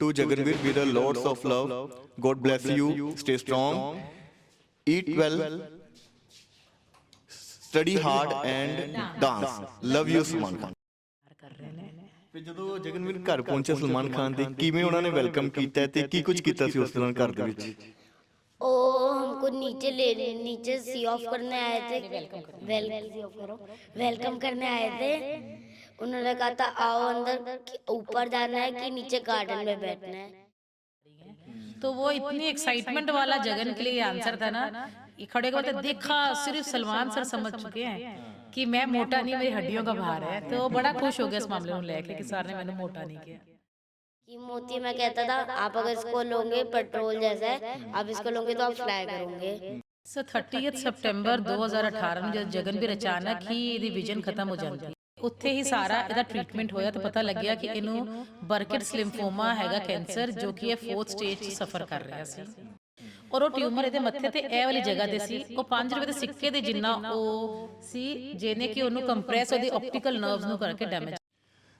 To Jaganvir, be the lords of love. God bless you. Stay strong. Eat well. Study hard and dance. Love you, Salman Khan. ਕਰ ਰਹੇ ਨੇ ਫਿਰ ਜਦੋਂ ਜਗਨਵੀਰ ਘਰ ਪਹੁੰਚੇ ਸਲਮਾਨ ਖਾਨ ਦੇ ਕਿਵੇਂ ਉਹਨਾਂ ਨੇ ਵੈਲਕਮ ਕੀਤਾ ਤੇ ਕੀ ਕੁਝ ਕੀਤਾ ਸੀ ਉਸ ਦੌਰਾਨ ਘਰ ਦੇ ਵਿੱਚ ओ हमको नीचे ले नीचे सी ऑफ करने आए थे वेल सी ऑफ करो वेलकम करने आए थे उन्होंने कहा था आओ अंदर ऊपर जाना है कि नीचे गार्डन में बैठना है? तो वो इतनी एक्साइटमेंट वाला जगन के लिए आंसर था ना। खड़े को तो देखा सिर्फ़ सलमान सर समझ चुके हैं कि मैं मोटा नहीं मेरी हड्डियों का भार है। तो बड़ा खुश हो गया इस मामले में लेके कि सर ने मैंने मोटा नहीं किया। कि मोती मैं कहता था आप अगर इसको लोगे पेट्रोल जैसा आप इसको लोगे तो आप फ्लाई करोगे। सर थर्टी सितंबर 2018 में जब जगन भी अचानक ही रिविजन खत्म हो जाती ਉੱਥੇ ਹੀ ਸਾਰਾ ਇਹਦਾ ਟ੍ਰੀਟਮੈਂਟ ਹੋਇਆ ਤਾਂ ਪਤਾ ਲੱਗਿਆ ਕਿ ਇਹਨੂੰ ਬਰਕਟਸ ਲਿੰਫੋਮਾ ਹੈਗਾ ਕੈਂਸਰ ਜੋ ਕਿ ਇਹ 4th ਸਟੇਜ 'ਚ ਸਫਰ ਕਰ ਰਿਹਾ ਸੀ। ਔਰ ਉਹ ਟਿਊਮਰ ਇਹਦੇ ਮੱਥੇ ਤੇ ਇਹ ਵਾਲੀ ਜਗ੍ਹਾ ਤੇ ਸੀ ਉਹ 5 ਰੁਪਏ ਦੇ ਸਿੱਕੇ ਦੇ ਜਿੰਨਾ ਉਹ ਸੀ ਜਿਹਨੇ ਕਿ ਉਹਨੂੰ ਕੰਪਰੈਸ ਉਹਦੀ ਆਪਟੀਕਲ ਨਰਵਸ ਨੂੰ ਕਰਕੇ ਡੈਮੇਜ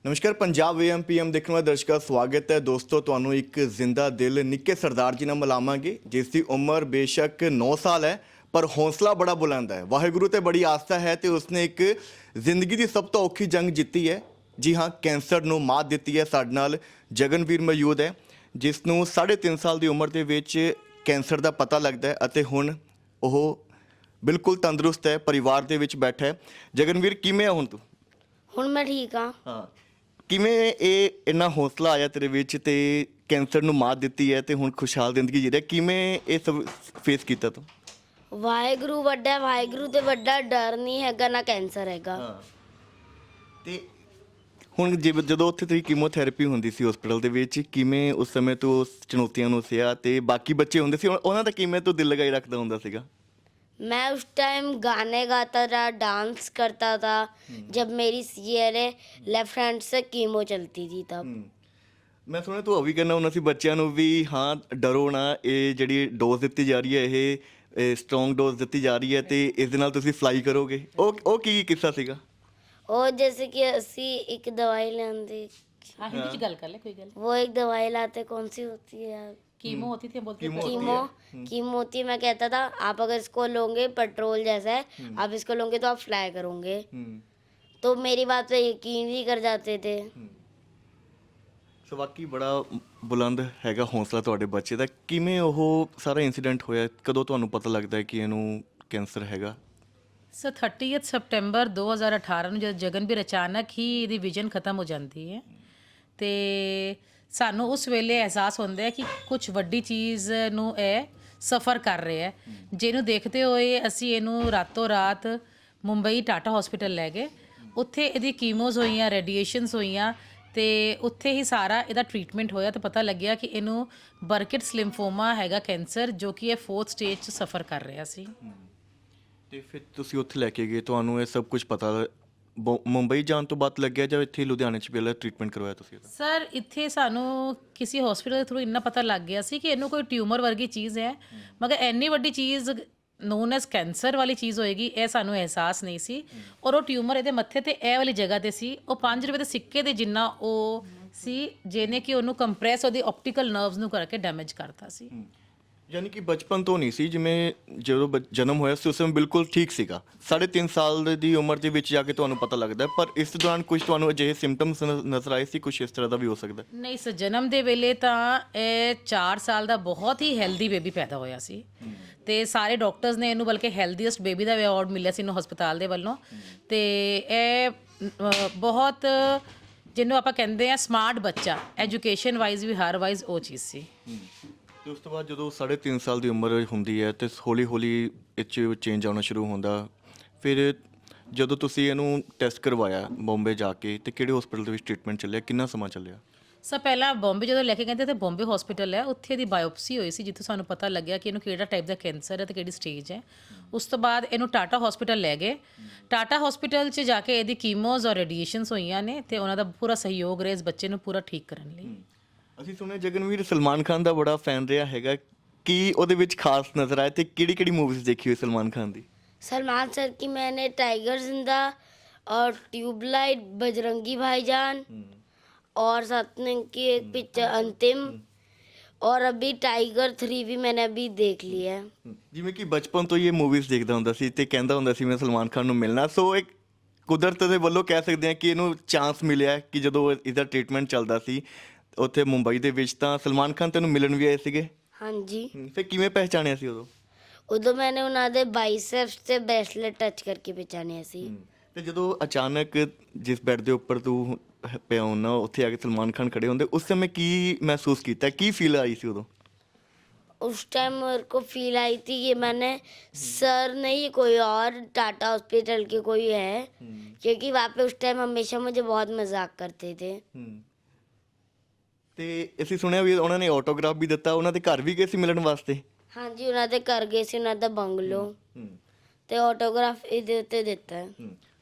ਨਮਸਕਾਰ ਪੰਜਾਬ ਏਐਮਪੀਐਮ ਦੇਖਣ ਵਾਲੇ ਦਰਸ਼ਕਾਂ ਦਾ ਸਵਾਗਤ ਹੈ। ਦੋਸਤੋ ਤੁਹਾਨੂੰ ਇੱਕ ਜ਼ਿੰਦਾ ਦਿਲ ਨਿੱਕੇ ਸਰਦਾਰ ਜੀ ਨਾਲ ਮਿਲਾਵਾਂਗੇ ਜਿਸ ਦੀ ਉਮਰ ਬੇਸ਼ੱਕ 9 ਸਾਲ ਹੈ। ਪਰ ਹੌਸਲਾ ਬੜਾ ਬੁਲੰਦ ਹੈ। ਵਾਹਿਗੁਰੂ ਤੇ ਬੜੀ ਆਸਥਾ ਹੈ ਤੇ ਉਸਨੇ ਇੱਕ ਜ਼ਿੰਦਗੀ ਦੀ ਸਭ ਤੋਂ ਔਖੀ ਜੰਗ ਜਿੱਤੀ ਹੈ। ਜੀ ਹਾਂ ਕੈਂਸਰ ਨੂੰ ਮਾਤ ਦਿੱਤੀ ਹੈ। ਸਾਡੇ ਨਾਲ ਜਗਨਵੀਰ ਮੌਜੂਦ ਹੈ ਜਿਸ ਨੂੰ 3.5 ਸਾਲ ਦੀ ਉਮਰ ਦੇ ਵਿੱਚ ਕੈਂਸਰ ਦਾ ਪਤਾ ਲੱਗਦਾ ਹੈ ਅਤੇ ਹੁਣ ਉਹ ਬਿਲਕੁਲ ਤੰਦਰੁਸਤ ਹੈ ਪਰਿਵਾਰ ਦੇ ਵਿੱਚ ਬੈਠਾ ਹੈ। ਜਗਨਵੀਰ ਕਿਵੇਂ ਹੈ ਹੁਣ ਤੂੰ? ਹੁਣ ਮੈਂ ਠੀਕ ਹਾਂ। ਹਾਂ। ਕਿਵੇਂ ਇਹ ਇੰਨਾ ਹੌਸਲਾ ਆਇਆ ਤੇਰੇ ਵਿੱਚ ਤੇ ਕੈਂਸਰ ਨੂੰ ਮਾਤ ਦਿੱਤੀ ਹੈ ਤੇ ਹੁਣ ਖੁਸ਼ਹਾਲ ਜ਼ਿੰਦਗੀ ਜੀ ਰਿਹਾ? ਕਿਵੇਂ ਇਹ ਸਭ ਫੇਸ ਕੀਤਾ ਤੂੰ? ਵਾਹਿਗੁਰੂ ਵੱਡਾ ਹੈ, ਵਾਹਿਗੁਰੂ ਤੇ ਵੱਡਾ ਡਰ ਨਹੀਂ ਹੈਗਾ ਨਾ ਕੈਂਸਰ ਹੈਗਾ ਹਾਂ ਤੇ ਹੁਣ ਜਿਵ- ਜਦੋਂ ਉੱਥੇ ਤੇਰੀ ਕੀਮੋਥੈਰੇਪੀ ਹੁੰਦੀ ਸੀ ਹਸਪੀਟਲ ਦੇ ਵਿੱਚ ਕਿਵੇਂ ਉਸ ਸਮੇਂ ਤੂੰ ਉਸ ਚੁਣੌਤੀਆਂ ਨੂੰ ਸਿਆ ਤੇ ਬਾਕੀ ਬੱਚੇ ਹੁੰਦੇ ਸੀ ਉਹਨਾਂ- ਉਹਨਾਂ ਦਾ ਕਿਵੇਂ ਤੂੰ ਦਿਲ ਲਗਾਈ ਰੱਖਦਾ ਹੁੰਦਾ ਸੀਗਾ मैं उस टाइम गाने गाता था डांस करता था जब मेरी सीएलए लेफ्ट हैंड से कीमो चलती थी तब ਮੈਂ ਸੁਣਿਆ ਤੂੰ ਉਹ ਵੀ ਕਹਿੰਦਾ ਹੁੰਦਾ ਸੀ ਬੱਚਿਆਂ ਨੂੰ ਵੀ ਹਾਂ ਡਰੋ ਨਾ ਇਹ ਜਿਹੜੀ ਡੋਜ਼ ਦਿੱਤੀ ਜਾ ਰਹੀ ਹੈ ਇਹ ਸਟਰੋਂਗ ਡੋਜ਼ ਦਿੱਤੀ ਜਾ ਰਹੀ ਹੈ ਤੇ ਇਸ ਦੇ ਨਾਲ ਤੁਸੀਂ ਫਲਾਈ ਕਰੋਗੇ ਉਹ ਉਹ ਕੀ ਕਿੱਸਾ ਸੀਗਾ और जैसे कि असी एक दवाई लेंदे ਹਾਂ ਹਿੰਦੀ 'ਚ ਗੱਲ ਕਰ ਲੈ ਕੋਈ ਗੱਲ वो एक दवाई लाते कौन सी होती है यार ਕੀਮੋ ਹੋਤੀ ਥੀ ਬੋਲਤੇ कीमो कीमो होती है मैं कहता था आप अगर इसको लोगे पेट्रोल जैसा है आप इसको लोगे तो आप फ्लाई करोगे ਹੂੰ तो मेरी बात पे यकीन भी कर जाते थे ਸੋ ਵਾਕਈ ਬੜਾ ਬੁਲੰਦ ਹੈਗਾ ਹੌਸਲਾ ਤੁਹਾਡੇ ਬੱਚੇ ਦਾ। ਕਿਵੇਂ ਉਹ ਸਾਰਾ ਇਨਸੀਡੈਂਟ ਹੋਇਆ? ਕਦੋਂ ਤੁਹਾਨੂੰ ਪਤਾ ਲੱਗਦਾ ਹੈ ਕਿ ਇਹਨੂੰ ਕੈਂਸਰ ਹੈਗਾ? ਸੋ 30th ਸਪਟੈਂਬਰ 2018 ਨੂੰ ਜਦ ਜਗਨ ਅਚਾਨਕ ਹੀ ਇਹਦੀ ਵਿਜ਼ਨ ਖਤਮ ਹੋ ਜਾਂਦੀ ਹੈ ਤੇ ਸਾਨੂੰ ਉਸ ਵੇਲੇ ਅਹਿਸਾਸ ਹੁੰਦਾ ਹੈ ਕਿ ਕੁਝ ਵੱਡੀ ਚੀਜ਼ ਨੂੰ ਇਹ ਸਫਰ ਕਰ ਰਿਹਾ ਹੈ। ਜਿਹਨੂੰ ਦੇਖਦੇ ਹੋਏ ਅਸੀਂ ਇਹਨੂੰ ਰਾਤੋਂ ਰਾਤ ਮੁੰਬਈ ਟਾਟਾ ਹਸਪੀਟਲ ਲੈ ਗਏ। ਉੱਥੇ ਇਹਦੀ ਕੀਮੋਜ਼ ਹੋਈਆਂ ਰੇਡੀਏਸ਼ਨਸ ਹੋਈਆਂ ਤੇ ਉੱਥੇ ਹੀ ਸਾਰਾ ਇਹਦਾ ਟ੍ਰੀਟਮੈਂਟ ਹੋਇਆ ਤੇ ਪਤਾ ਲੱਗਿਆ ਕਿ ਇਹਨੂੰ ਬਰਕਟਸ ਲਿੰਫੋਮਾ ਹੈਗਾ ਕੈਂਸਰ ਜੋ ਕਿ ਇਹ 4th ਸਟੇਜ 'ਚ ਸਫਰ ਕਰ ਰਿਹਾ ਸੀ। ਤੇ ਫਿਰ ਤੁਸੀਂ ਉੱਥੇ ਲੈ ਕੇ ਗਏ ਤੁਹਾਨੂੰ ਇਹ ਸਭ ਕੁਝ ਪਤਾ ਬੋ- ਮੁੰਬਈ ਜਾਣ ਤੋਂ ਬਾਅਦ ਲੱਗਿਆ ਜਾਂ ਇੱਥੇ ਲੁਧਿਆਣੇ 'ਚ ਪਹਿਲਾਂ ਟ੍ਰੀਟਮੈਂਟ ਕਰਵਾਇਆ ਤੁਸੀਂ ਇਹਦਾ? ਸਰ ਇੱਥੇ ਸਾਨੂੰ ਕਿਸੇ ਹਸਪੀਟਲ ਦੇ ਥਰੂ ਇੰਨਾ ਪਤਾ ਲੱਗ ਗਿਆ ਸੀ ਕਿ ਇਹਨੂੰ ਕੋਈ ਟਿਊਮਰ ਵਰਗੀ ਚੀਜ਼ ਹੈ। ਮਗਰ ਇੰਨੀ ਵੱਡੀ ਚੀਜ਼ ਨੋਨ ਐਸ ਕੈਂਸਰ ਵਾਲੀ ਚੀਜ਼ ਹੋਏਗੀ, ਇਹ ਸਾਨੂੰ ਅਹਿਸਾਸ ਨਹੀਂ ਸੀ। ਔਰ ਉਹ ਟਿਊਮਰ ਇਹਦੇ ਮੱਥੇ ਤੇ ਇਹ ਵਾਲੀ ਜਗ੍ਹਾ ਤੇ ਸੀ। ਉਹ 5 ਰੁਪਏ ਦੇ ਸਿੱਕੇ ਦੇ ਜਿੰਨਾ ਉਹ ਸੀ, ਜਿਹਨੇ ਕਿ ਉਹਨੂੰ ਕੰਪਰੈਸ ਉਹਦੀ ਆਪਟੀਕਲ ਨਰਵਸ ਨੂੰ ਕਰਕੇ ਡੈਮੇਜ ਕਰਤਾ ਸੀ। ਯਾਨੀ ਕਿ ਬਚਪਨ ਤੋਂ ਨਹੀਂ ਸੀ ਜਿਵੇਂ ਜਦੋਂ ਬ- ਜਨਮ ਹੋਇਆ ਸੀ ਉਸ ਸਮੇਂ ਬਿਲਕੁਲ ਠੀਕ ਸੀਗਾ। 3.5 ਸਾਲ ਦੀ ਉਮਰ ਦੇ ਵਿੱਚ ਜਾ ਕੇ ਤੁਹਾਨੂੰ ਪਤਾ ਲੱਗਦਾ ਹੈ, ਪਰ ਇਸ ਦੌਰਾਨ ਕੁਝ ਤੁਹਾਨੂੰ ਅਜਿਹੇ ਸਿੰਪਟਮਸ ਨਜ਼ਰ ਆਏ ਸੀ ਕੁਝ ਇਸ ਤਰ੍ਹਾਂ ਦਾ ਵੀ ਹੋ ਸਕਦਾ ਹੈ। ਨਹੀਂ ਸਰ ਜਨਮ ਦੇ ਵੇਲੇ ਤਾਂ ਇਹ 4 ਸਾਲ ਦਾ ਬਹੁਤ ਹੀ ਹੈਲਦੀ ਬੇਬੀ ਪੈਦਾ ਹੋਇਆ ਸੀ। ਤੇ ਸਾਰੇ ਡਾਕਟਰਸ ਨੇ ਇਹਨੂੰ ਬਲਕਿ ਹੈਲਦੀਐਸਟ ਬੇਬੀ ਦਾ ਵੀ ਅਵਾਰਡ ਮਿਲਿਆ ਸੀ ਇਹਨੂੰ ਹਸਪਤਾਲ ਦੇ ਵੱਲੋਂ। ਤੇ ਇਹ ਅ, ਬਹੁਤ ਜਿਹਨੂੰ ਆਪਾਂ ਕਹਿੰਦੇ ਆ ਸਮਾਰਟ ਬੱਚਾ। ਐਜੂਕੇਸ਼ਨ ਵਾਈਜ਼ ਵੀ ਹਰ ਵਾਈਜ਼ ਉਹ ਚੀਜ਼ ਸੀ। ਤੇ ਉਸ ਤੋਂ ਬਾਅਦ ਜਦੋਂ 3.5 ਸਾਲ ਦੀ ਉਮਰ ਹੁੰਦੀ ਹੈ ਤੇ ਹੌਲੀ ਹੌਲੀ ਇਹ 'ਚ ਚੇਂਜ ਆਉਣਾ ਸ਼ੁਰੂ ਹੁੰਦਾ ਫਿਰ ਜਦੋਂ ਤੁਸੀਂ ਇਹਨੂੰ ਟੈਸਟ ਕਰਵਾਇਆ ਬੰਬੇ ਜਾ ਕੇ ਤੇ ਕਿਹੜੇ ਹਸਪੀਟਲ ਦੇ ਵਿੱਚ ਟ੍ਰੀਟਮੈਂਟ ਚੱਲਿਆ ਕਿੰਨਾ ਸਮਾਂ ਚੱਲਿਆ? ਸਭ ਪਹਿਲਾਂ ਬੰਬੇ ਜਦੋਂ ਲੈ ਕੇ ਗਏ ਤੇ ਬੰਬੇ ਹਸਪੀਟਲ ਹੈ ਉੱਥੇ ਦੀ ਬਾਇਓਪਸੀ ਹੋਈ ਸੀ ਜਿੱਥੋਂ ਸਾਨੂੰ ਪਤਾ ਲੱਗਿਆ ਕਿ ਇਹਨੂੰ ਕਿਹੜਾ ਟਾਈਪ ਦਾ ਕੈਂਸਰ ਹੈ ਤੇ ਕਿਹੜੀ ਸਟੇਜ ਹੈ। ਉਸ ਤੋਂ ਬਾਅਦ ਇਹਨੂੰ ਟਾਟਾ ਹਸਪੀਟਲ ਲੈ ਗਏ। ਟਾਟਾ ਹਸਪੀਟਲ 'ਚ ਜਾ ਕੇ ਇਹਦੀ ਕੀਮੋਜ਼ ਔਰ ਰੇਡੀਏਸ਼ਨਸ ਹੋਈਆਂ ਨੇ ਤੇ ਉਹਨਾਂ ਦਾ ਪੂਰਾ ਸਹਿਯੋਗ ਰਿਹਾ ਇਸ ਬੱਚੇ ਨੂੰ ਪੂਰਾ ਠੀਕ ਕਰਨ ਲਈ। ਅਸੀਂ ਸੁਣਿਆ ਜਗਨਵੀਰ ਸਲਮਾਨ ਖਾਨ ਦਾ ਬੜਾ ਫੈਨ ਰਿਹਾ ਹੈਗਾ ਕੀ ਉਹਦੇ ਵਿੱਚ ਖਾਸ ਨਜ਼ਰ ਆਇਆ ਤੇ ਕਿਹੜੀ ਕਿਹੜੀ ਮੂਵੀਜ਼ ਦੇਖੀ ਹੋਈ ਸਲਮਾਨ ਖਾਨ ਦੀ सलमान सर की मैंने टाइगर जिंदा और ट्यूबलाइट बजरंगी भाईजान और साथ में की एक पिक्चर अंतिम और अभी टाइगर थ्री भी मैंने अभी देख लिया है ਜਿਵੇਂ ਕਿ ਬਚਪਨ ਤੋਂ ਹੀ ਇਹ ਮੂਵੀਜ਼ ਦੇਖਦਾ ਹੁੰਦਾ ਸੀ ਤੇ ਕਹਿੰਦਾ ਹੁੰਦਾ ਸੀ ਮੈਂ ਸਲਮਾਨ ਖਾਨ ਨੂੰ ਮਿਲਣਾ ਸੋ ਇੱਕ ਕੁਦਰਤ ਦੇ ਵੱਲੋਂ ਕਹਿ ਸਕਦੇ ਹਾਂ ਕਿ ਇਹਨੂੰ ਚਾਂਸ ਮਿਲਿਆ ਕਿ ਜਦੋਂ ਇਹਦਾ ਟ੍ਰੀਟਮੈਂਟ ਚੱਲਦਾ ਸੀ ਉੱਥੇ ਮੁੰਬਈ ਦੇ ਵਿੱਚ ਤਾਂ ਸਲਮਾਨ ਖਾਨ ਤੈਨੂੰ ਮਿਲਣ ਵੀ ਆਏ ਸੀਗੇ हाँ जी ਹਮ, ਫਿਰ ਕਿਵੇਂ ਪਹਿਚਾਣਿਆ ਸੀ ਉਦੋਂ उधर मैंने उन्होंने बाइसेप्स से ब्रेसलेट टच करके पहचाने सी ਤੇ ਜਦੋਂ ਅਚਾਨਕ ਜਿਸ ਬੈੱਡ ਦੇ ਉੱਪਰ ਤੂੰ ਪਿਆ ਹੁੰਦਾ ਉੱਥੇ ਆ ਕੇ ਸਲਮਾਨ ਖਾਨ ਖੜੇ ਹੁੰਦੇ ਉਸ ਸਮੇਂ ਕੀ ਮਹਿਸੂਸ ਕੀਤਾ ਕੀ ਫੀਲ ਆਈ ਸੀ ਉਦੋਂ उस टाइम मेरे को फील आई थी कि मैंने सर नहीं कोई और टाटा हॉस्पिटल के कोई है क्योंकि वहाँ पे उस टाइम हमेशा मुझे बहुत मजाक करते थे ਤੇ ਅਸੀਂ ਸੁਣਿਆ ਵੀ ਉਹਨਾਂ ਨੇ ਆਟੋਗ੍ਰਾਫ ਵੀ ਦਿੱਤਾ ਉਹਨਾਂ ਦੇ ਘਰ ਵੀ ਗਏ ਸੀ ਮਿਲਣ ਵਾਸਤੇ? ਹਾਂਜੀ ਉਹਨਾਂ ਦੇ ਘਰ ਗਏ ਸੀ ਉਹਨਾਂ ਦਾ ਬੰਗਲੋ ਤੇ ਆਟੋਗ੍ਰਾਫ ਇਹਦੇ ਉੱਤੇ ਦਿੱਤਾ।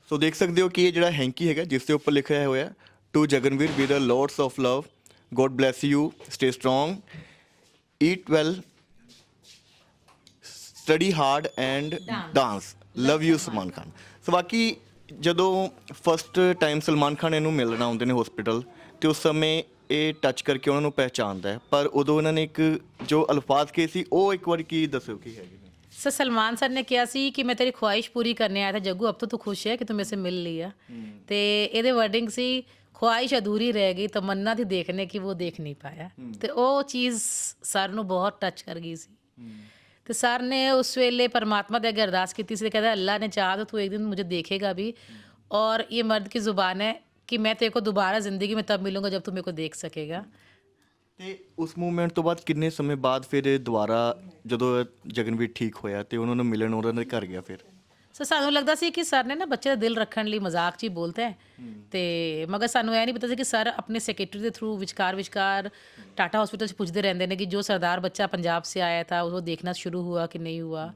ਸੋ ਦੇਖ ਸਕਦੇ ਹੋ ਕਿ ਇਹ ਜਿਹੜਾ ਹੈਂਕੀ ਹੈਗਾ ਜਿਸ ਦੇ ਉੱਪਰ ਲਿਖਿਆ ਹੋਇਆ ਟੂ ਜਗਨਵੀਰ ਵੀ ਦਾ lords of love god bless you stay strong eat well study hard and dance love you Salman Khan so ਬਾਕੀ ਜਦੋਂ ਫਸਟ ਟਾਈਮ ਸਲਮਾਨ ਖਾਨ ਇਹਨੂੰ ਮਿਲਣਾ ਹੁੰਦੇ ਨੇ ਹਸਪੀਟਲ ਤੇ ਉਸ ਸਮੇਂ ਇਹ ਟੱਚ ਕਰਕੇ ਉਹਨਾਂ ਨੂੰ ਪਹਿਚਾਨਦਾ ਹੈ ਪਰ ਉਦੋਂ ਇਹਨਾਂ ਨੇ ਇੱਕ ਜੋ ਅਲਫਾਜ਼ ਕਹੇ ਸੀ ਉਹ ਇੱਕ ਵਾਰ ਕੀ ਦੱਸਿਓ ਕੀ ਹੈਗੇ ਨੇ सर सलमान सर ने किया सी कि मैं तेरी ख्वाहिश पूरी करने आया था जग्गू अब तो तू खुश है कि तू मेरे से मिल लिया ਤੇ ਇਹਦੇ ਵਰਡਿੰਗ ਸੀ ਖੁਆਇਸ਼ ਅਧੂਰੀ ਰਹਿ ਗਈ ਤਮੰਨਾ ਥੀ ਦੇਖਣੇ ਕੀ ਉਹ ਦੇਖ ਨਹੀਂ ਪਾਇਆ ਤੇ ਉਹ ਚੀਜ਼ ਸਰ ਨੂੰ ਬਹੁਤ ਟੱਚ ਕਰ ਗਈ ਸੀ ਤੇ ਸਰ ਨੇ ਉਸ ਵੇਲੇ ਪਰਮਾਤਮਾ ਦੇ ਅੱਗੇ ਅਰਦਾਸ ਕੀਤੀ ਸੀ ਤੇ ਕਹਿੰਦਾ ਅੱਲਾ ਨੇ ਚਾਹਾ ਤਾਂ ਤੂੰ ਇੱਕ ਦਿਨ मुझे देखेगा भी और ये मर्द की ज़ुबान है कि मैं तेरे को दोबारा ज़िंदगी में तब मिलूंगा जब तू मेरे को देख सकेगा ਤੇ ਉਸ ਮੂਵਮੈਂਟ ਤੋਂ ਬਾਅਦ ਕਿੰਨੇ ਸਮੇਂ ਬਾਅਦ ਫਿਰ ਇਹ ਦੁਬਾਰਾ ਜਦੋਂ ਜਗਨਵੀਰ ਠੀਕ ਹੋਇਆ ਤੇ ਉਹਨਾਂ ਨੂੰ ਮਿਲਣ ਉਹਨਾਂ ਦੇ ਘਰ ਗਿਆ ਫਿਰ ਸੋ ਸਾਨੂੰ ਲੱਗਦਾ ਸੀ ਕਿ ਸਰ ਨੇ ਨਾ ਬੱਚੇ ਦਾ ਦਿਲ ਰੱਖਣ ਲਈ ਮਜ਼ਾਕ 'ਚ ਹੀ ਬੋਲਦਾ ਹੈ ਤੇ ਮਗਰ ਸਾਨੂੰ ਇਹ ਨਹੀਂ ਪਤਾ ਸੀ ਕਿ ਸਰ ਆਪਣੇ ਸੈਕਟਰੀ ਦੇ ਥਰੂ ਵਿਚਕਾਰ ਵਿਚਕਾਰ ਟਾਟਾ ਹਸਪੀਟਲ 'ਚ ਪੁੱਛਦੇ ਰਹਿੰਦੇ ਨੇ ਕਿ ਜੋ ਸਰਦਾਰ ਬੱਚਾ ਪੰਜਾਬ ਸੇ ਆਇਆ था ਉਹ ਦੇਖਣਾ ਸ਼ੁਰੂ ਹੁਆ ਕਿ ਨਹੀਂ ਹੁਆ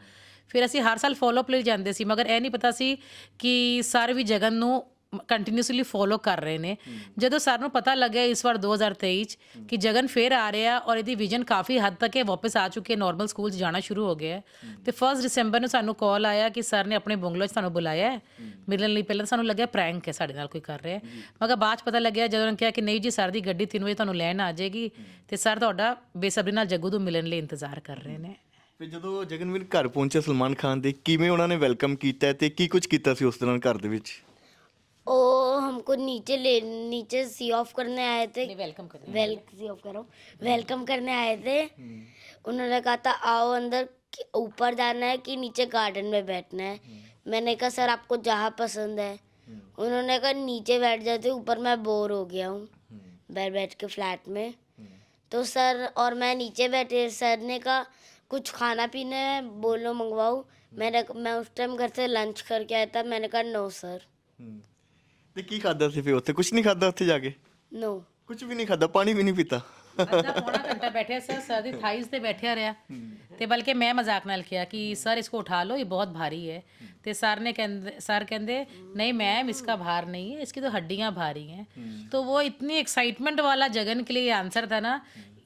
ਫਿਰ ਅਸੀਂ ਹਰ ਸਾਲ ਫਾਲੋ ਅਪ ਲਈ ਜਾਂਦੇ ਸੀ ਮਗਰ ਇਹ ਨਹੀਂ ਪਤਾ ਸੀ ਕਿ ਸਰ ਵੀ ਜਗਨ ਨੂੰ ਕੰਟੀਨਿਊਸਲੀ ਫੋਲੋ ਕਰ ਰਹੇ ਨੇ ਜਦੋਂ ਸਰ ਨੂੰ ਪਤਾ ਲੱਗਿਆ ਇਸ ਵਾਰ 2023 ਚ ਕਿ ਜਗਨ ਫੇਰ ਆ ਰਿਹਾ ਔਰ ਇਹਦੀ ਵਿਜ਼ਨ ਕਾਫੀ ਹੱਦ ਤੱਕ ਇਹ ਵਾਪਸ ਆ ਚੁੱਕੀ ਹੈ ਨਾਰਮਲ ਸਕੂਲ 'ਚ ਜਾਣਾ ਸ਼ੁਰੂ ਹੋ ਗਿਆ ਤੇ 1 ਦਸੰਬਰ ਨੂੰ ਸਾਨੂੰ ਕਾਲ ਆਇਆ ਕਿ ਸਰ ਨੇ ਆਪਣੇ ਬੰਗਲੋ 'ਚ ਸਾਨੂੰ ਬੁਲਾਇਆ ਹੈ ਮਿਲਣ ਲਈ ਪਹਿਲਾਂ ਤਾਂ ਸਾਨੂੰ ਲੱਗਿਆ ਪ੍ਰੈਂਕ ਹੈ ਸਾਡੇ ਨਾਲ ਕੋਈ ਕਰ ਰਿਹਾ ਹੈ ਮਗਰ ਬਾਅਦ 'ਚ ਪਤਾ ਲੱਗਿਆ ਜਦੋਂ ਉਹਨਾਂ ਨੇ ਕਿਹਾ ਕਿ ਨਹੀਂ ਜੀ ਸਰ ਦੀ ਗੱਡੀ 3 ਵਜੇ ਤੁਹਾਨੂੰ ਲੈਣ ਆ ਜਾਏਗੀ ਤੇ ਸਰ ਤੁਹਾਡਾ ਬੇਸਬਰੀ ਨਾਲ ਜੱਗੂ ਤੋਂ ਮਿਲਣ ਲਈ ਇੰਤਜ਼ਾਰ ਕਰ ਰਹੇ ਨੇ ਫਿਰ ਜਦੋਂ ਜਗਨਵੀਰ ਘਰ ਪਹੁੰਚੇ ਸਲਮਾਨ ਖਾਨ ਦੇ ਕਿਵੇਂ ਉਹਨਾਂ ਨੇ ਵੈਲਕਮ ਕੀਤਾ ਤੇ ਕੀ ਕੁਝ ਕੀਤਾ ਸੀ ਉਸ ਦੌਰਾਨ ਘਰ ਦੇ ਵਿੱਚ ओ हमको नीचे ले नीचे सी ऑफ़ करने आए थे। वेलकम करने वेल सी ऑफ़ करो। वेलकम करने आए थे। उन्होंने कहा था आओ अंदर ऊपर जाना है कि नीचे गार्डन में बैठना है। मैंने कहा सर आपको जहाँ पसंद है। उन्होंने कहा नीचे बैठ जाते ऊपर मैं बोर हो गया हूँ। बैठ बैठ के फ्लैट में। तो सर और मैं नीचे बैठे सर ने कहा कुछ खाना पीना है बोलो मंगवाओ। मैंने मैं उस टाइम घर से लंच करके आया था। मैंने कहा नो सर ਤੇ ਕੀ ਖਾਦਾ ਸੀ ਫਿਰ ਉੱਥੇ ਕੁਝ ਨਹੀਂ ਖਾਦਾ ਉੱਥੇ ਜਾ ਕੇ नो ਕੁਝ ਵੀ ਨਹੀਂ ਖਾਦਾ ਪਾਣੀ ਵੀ ਨਹੀਂ ਪੀਤਾ ਅੱਧਾ ਪੌਣਾ ਘੰਟਾ ਬੈਠਿਆ ਸਰ ਸਰ ਦੀ ਥਾਈਜ਼ ਤੇ ਬੈਠਿਆ ਰਿਹਾ ਤੇ ਬਲਕਿ ਮੈਂ ਮਜ਼ਾਕ ਨਾਲ ਕਿਹਾ ਕਿ ਸਰ ਇਸਕੋ ਉਠਾ ਲਓ ਇਹ ਬਹੁਤ ਭਾਰੀ ਹੈ ਤੇ ਸਰ ਨੇ ਕਹਿੰਦੇ ਸਰ ਕਹਿੰਦੇ नहीं मैम इसका भार नहीं है इसकी तो हड्डियां भारी हैं तो वो इतनी एक्साइटमेंट वाला जगन के लिए आंसर था ना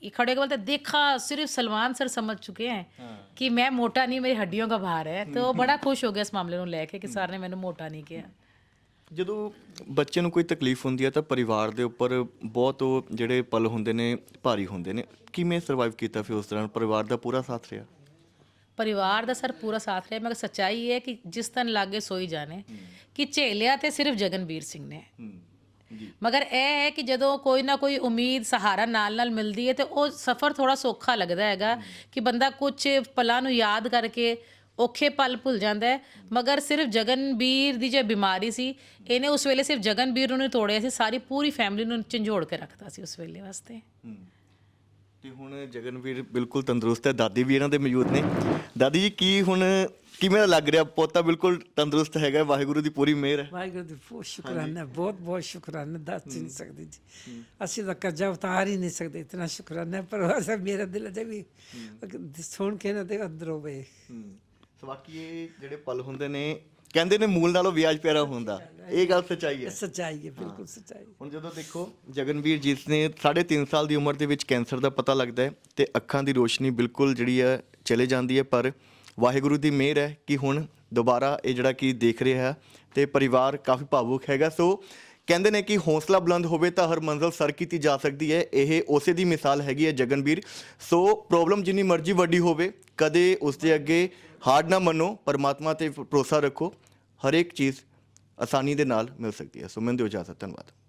ये खड़े के बोलते देखा सिर्फ सलमान सर समझ चुके हैं कि मैं मोटा नहीं मेरी हड्डियों का भार है तो वो बड़ा खुश हो गया इस मामले ਨੂੰ ਲੈ ਕੇ ਕਿ ਸਰ ਨੇ ਮੈਨੂੰ ਮੋਟਾ ਨਹੀਂ ਕਿਹਾ ਜਦੋਂ ਬੱਚੇ ਨੂੰ ਕੋਈ ਤਕਲੀਫ ਹੁੰਦੀ ਹੈ ਤਾਂ ਪਰਿਵਾਰ ਦੇ ਉੱਪਰ ਬਹੁਤ ਉਹ ਜਿਹੜੇ ਪਲ ਹੁੰਦੇ ਨੇ ਭਾਰੀ ਹੁੰਦੇ ਨੇ। ਕਿਵੇਂ ਸਰਵਾਈਵ ਕੀਤਾ ਫਿਰ ਉਸ ਦੌਰਾਨ ਪਰਿਵਾਰ ਦਾ ਪੂਰਾ ਸਾਥ ਰਿਹਾ? ਪਰਿਵਾਰ ਦਾ ਸਰ ਪੂਰਾ ਸਾਥ ਰਿਹਾ ਮਗਰ ਸੱਚਾਈ ਹੈ ਕਿ ਜਿਸ ਤਨ ਲਾਗੇ ਸੋਈ ਜਾਣੇ ਕਿ ਝੇਲਿਆ ਤੇ ਸਿਰਫ ਜਗਨਵੀਰ ਸਿੰਘ ਨੇ। ਮਗਰ ਇਹ ਹੈ ਕਿ ਜਦੋਂ ਕੋਈ ਨਾ ਕੋਈ ਉਮੀਦ ਸਹਾਰਾ ਨਾਲ ਨਾਲ ਮਿਲਦੀ ਹੈ ਤੇ ਉਹ ਸਫ਼ਰ ਥੋੜਾ ਸੌਖਾ ਲੱਗਦਾ ਹੈਗਾ ਕਿ ਬੰਦਾ ਕੁਝ ਪਲਾਂ ਨੂੰ ਯਾਦ ਕਰਕੇ ਔਖੇ ਪਲ ਭੁੱਲ ਜਾਂਦਾ ਹੈ। ਮਗਰ ਸਿਰਫ ਜਗਨਵੀਰ ਦੀ ਜੇ ਬਿਮਾਰੀ ਸੀ ਇਹਨੇ ਉਸ ਵੇਲੇ ਸਿਰਫ ਜਗਨਵੀਰ ਨੂੰ ਨਹੀਂ ਤੋੜਿਆ ਸੀ ਸਾਰੀ ਪੂਰੀ ਫੈਮਿਲੀ ਨੂੰ ਝੰਜੋੜ ਕੇ ਰੱਖਦਾ ਸੀ ਉਸ ਵੇਲੇ ਵਾਸਤੇ। ਤੇ ਹੁਣ ਜਗਨਵੀਰ ਬਿਲਕੁਲ ਤੰਦਰੁਸਤ ਹੈ ਦਾਦੀ ਵੀ ਇਹਨਾਂ ਦੇ ਮੌਜੂਦ ਨੇ। ਦਾਦੀ ਜੀ ਕੀ ਹੁਣ ਕਿਵੇਂ ਦਾ ਲੱਗ ਰਿਹਾ? ਪੋਤਾ ਬਿਲਕੁਲ ਤੰਦਰੁਸਤ ਹੈਗਾ ਵਾਹਿਗੁਰੂ ਦੀ ਪੂਰੀ ਮਿਹਰ ਹੈ। ਵਾਹਿਗੁਰੂ ਦੀ ਬਹੁਤ ਸ਼ੁਕਰਾਨਾ ਬਹੁਤ ਬਹੁਤ ਸ਼ੁਕਰਾਨਾ ਦੱਸ ਹੀ ਨਹੀਂ ਸਕਦੇ ਜੀ। ਅਸੀਂ ਤਾਂ ਕਰਜ਼ਾ ਉਤਾਰ ਹੀ ਨਹੀਂ ਸਕਦੇ ਇਤਨਾ ਸ਼ੁਕਰਾਨਾ ਹੈ, ਪਰ ਅਸਾਂ ਮੇਰਾ ਦਿਲ ਅਜੇ ਵੀ ਸੁਣ ਕੇ ਨਾ ਤੇ ਅੰਦਰੋਂ ਵੇ। ਸੋ ਬਾਕੀ ਇਹ ਜਿਹੜੇ ਪਲ ਹੁੰਦੇ ਨੇ ਕਹਿੰਦੇ ਨੇ ਮੂਲ ਨਾਲੋਂ ਵਿਆਜ ਪਿਆਰਾ ਹੁੰਦਾ। ਇਹ ਗੱਲ ਸੱਚਾਈ ਹੈ। ਸੱਚਾਈ ਹੈ ਬਿਲਕੁਲ ਸੱਚਾਈ ਹੁਣ ਜਦੋਂ ਦੇਖੋ ਜਗਨਵੀਰ ਜਿਸ ਨੇ 3.5 ਸਾਲ ਦੀ ਉਮਰ ਦੇ ਵਿੱਚ ਕੈਂਸਰ ਦਾ ਪਤਾ ਲੱਗਦਾ ਹੈ ਤੇ ਅੱਖਾਂ ਦੀ ਰੋਸ਼ਨੀ ਬਿਲਕੁਲ ਜਿਹੜੀ ਹੈ ਚਲੇ ਜਾਂਦੀ ਹੈ। ਪਰ ਵਾਹਿਗੁਰੂ ਦੀ ਮਿਹਰ ਹੈ ਕਿ ਹੁਣ ਦੁਬਾਰਾ ਇਹ ਜਿਹੜਾ ਕੀ ਦੇਖ ਰਿਹਾ ਹੈ ਤੇ ਪਰਿਵਾਰ ਕਾਫੀ ਭਾਵੁਕ ਹੈਗਾ। ਸੋ ਕਹਿੰਦੇ ਨੇ ਕਿ ਹੌਸਲਾ ਬੁਲੰਦ ਹੋਵੇ ਤਾਂ ਹਰ ਮੰਜ਼ਲ ਸਰ ਕੀਤੀ ਜਾ ਸਕਦੀ ਹੈ। ਇਹ ਉਸੇ ਦੀ ਮਿਸਾਲ ਹੈਗੀ ਹੈ ਜਗਨਵੀਰ। ਸੋ ਪ੍ਰੋਬਲਮ ਜਿੰਨੀ ਮਰਜ਼ੀ ਵੱਡੀ ਹੋਵੇ, ਕਦੇ ਉਸ ਦੇ ਅੱਗੇ ਹਾਰ ਨਾ ਮੰਨੋ, ਪਰਮਾਤਮਾ ਤੇ ਭਰੋਸਾ ਰੱਖੋ। ਹਰੇਕ ਚੀਜ਼ ਆਸਾਨੀ ਦੇ ਨਾਲ ਮਿਲ ਸਕਦੀ ਹੈ। ਸੋ ਮੈਨੂੰ ਦਿਓ ਇਜਾਜ਼ਤ। ਧੰਨਵਾਦ।